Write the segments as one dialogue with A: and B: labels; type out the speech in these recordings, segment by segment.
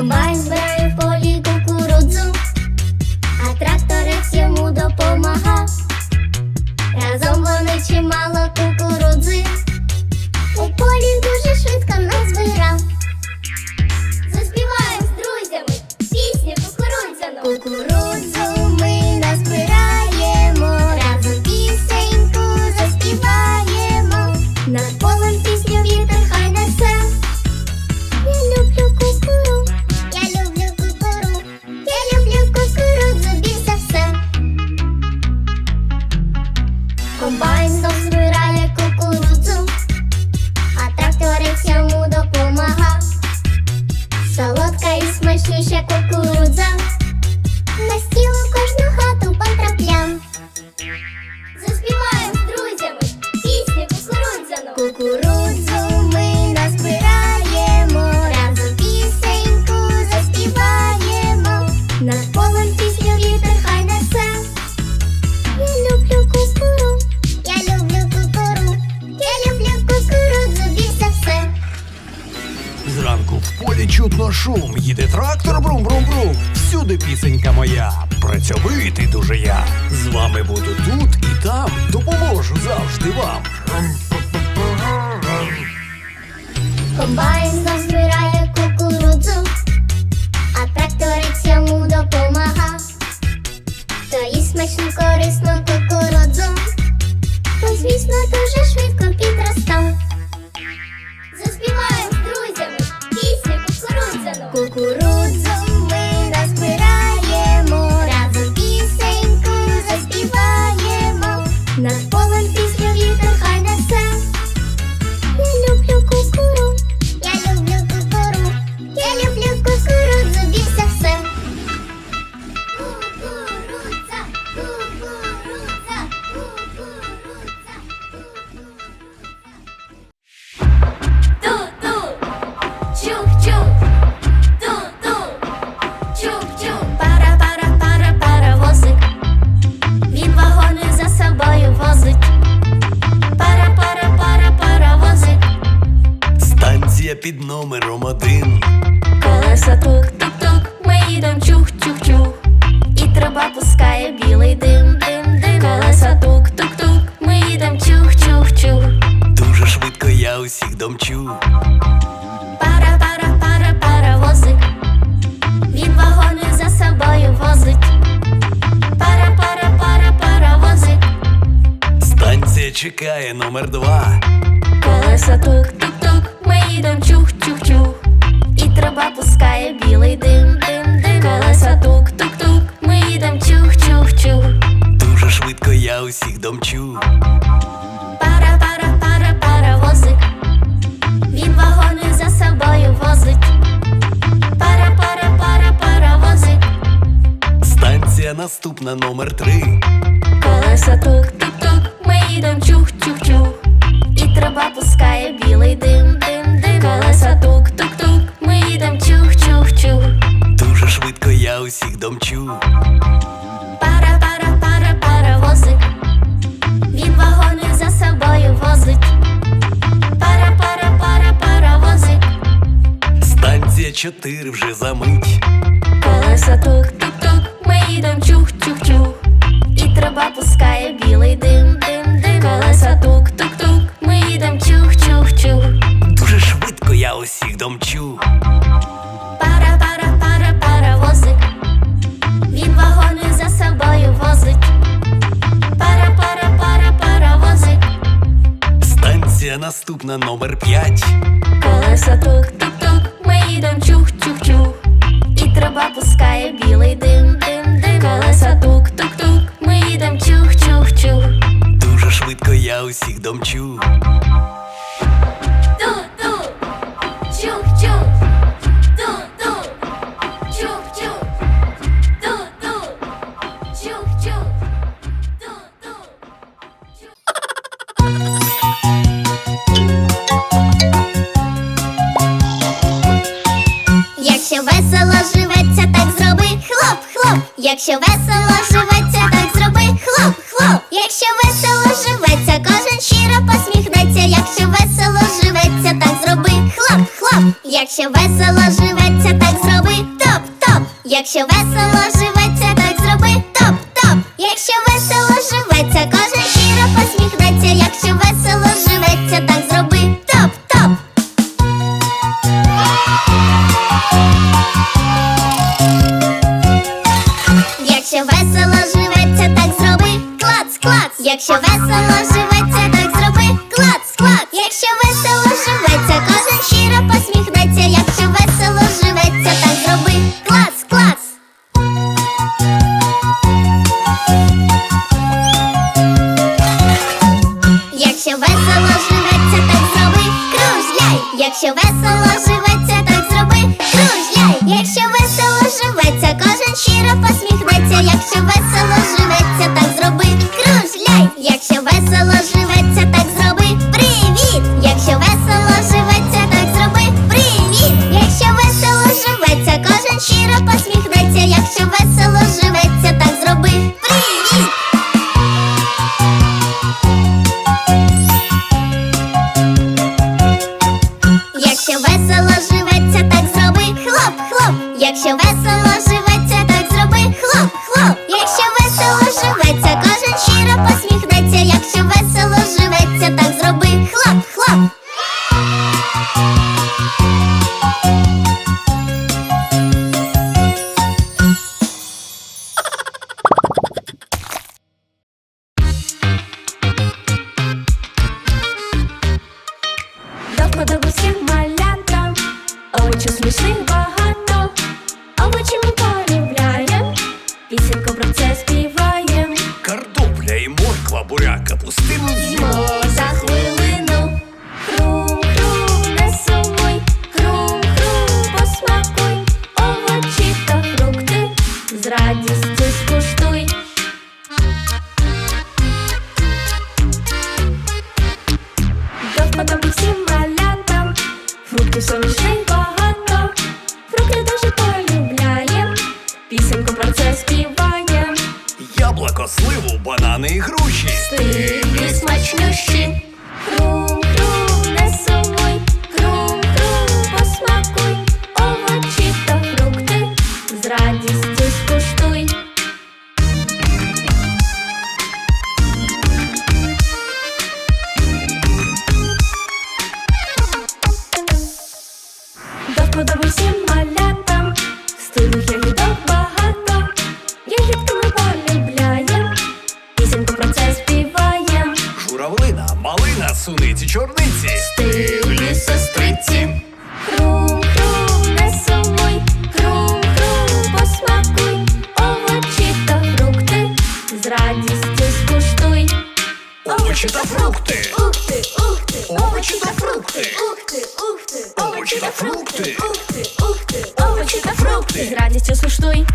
A: Комбайн збирає в полі кукурудзу, а тракторець йому допомагав. Разом вони чимало кукурудзи. і смачніша кукурудза,
B: Чутно шум, їде трактор брум-брум-брум. Всюди пісенька моя, працьовитий дуже я. З вами буду тут і там, допоможу завжди вам.
A: Комбайн назбирає кукурудзу,
C: паровозик, він вагони за собою возить. Пара-пара-пара паровозик,
B: Станція чекає номер два.
C: колеса тук-тук-тук, ми їдем чух-чух-чух. І труба пускає білий дим, дим, дим. Колеса тук-тук-тук, ми їдем чух-чух-чух.
B: Дуже швидко я усіх домчу.
C: Пара-пара-пара паровозик,
B: Наступна номер три.
C: Колеса тук-тук-тук, ми їдем чух-чух-чух. І труба пускає білий дим, дим, дим. Колеса тук-тук-тук, ми їдем чух-чух-чух.
B: Дуже швидко я усіх домчу.
C: Пара-пара-пара паровозик, він вагони за собою возить. Пара-пара-пара паровозик,
B: Станція чотири вже за мить.
C: колеса тук-тук-тук, їдем чух-чух-чух. І труба пускає білий дим, дим, дим. Колеса тук-тук-тук, ми їдем чух-чух-чух.
B: Дуже швидко я усіх домчу.
C: Пара-пара-пара паровозик, він вагони за собою возить. Пара-пара-пара паровозик,
B: Станція наступна номер п'ять.
A: Якщо весело живеться, так зроби хлоп, хлоп. Якщо весело живеться, кожен щиро посміхнеться. Якщо весело живеться, так зроби хлоп, хлоп. Якщо весело живеться, так зроби топ, топ. Якщо весело живеться, так зроби топ, топ. Якщо весело живеться, кожен
C: жили. сподобався малятам, овочів смішних багато, овочі ми полюбляєм, пісеньку про це співаєм.
B: Картопля і морква буряк. суниці чорниці.
C: Стиглі сестриці. Хрум, хрум, овочі та фрукти, з радістю скуштуй.
B: Овочі та фрукти.
C: Ух ти, ух ти,
B: овочі та фрукти.
C: Ух ти, ух ти,
B: овочі та фрукти.
C: Ух ти, ух ти, овочі та. З радістю скуштуй.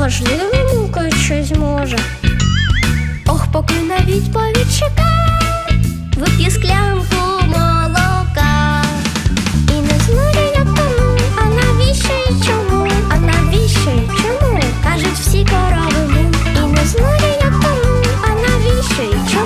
A: важливим мукою щось
C: може. Ох, поки на відповідь чекай, вип'є склянку молока. І не знає, тому, а навіщо і чому, а навіщо і чому? Кажуть всі корови. І не знає, як тому, а навіщо і чому.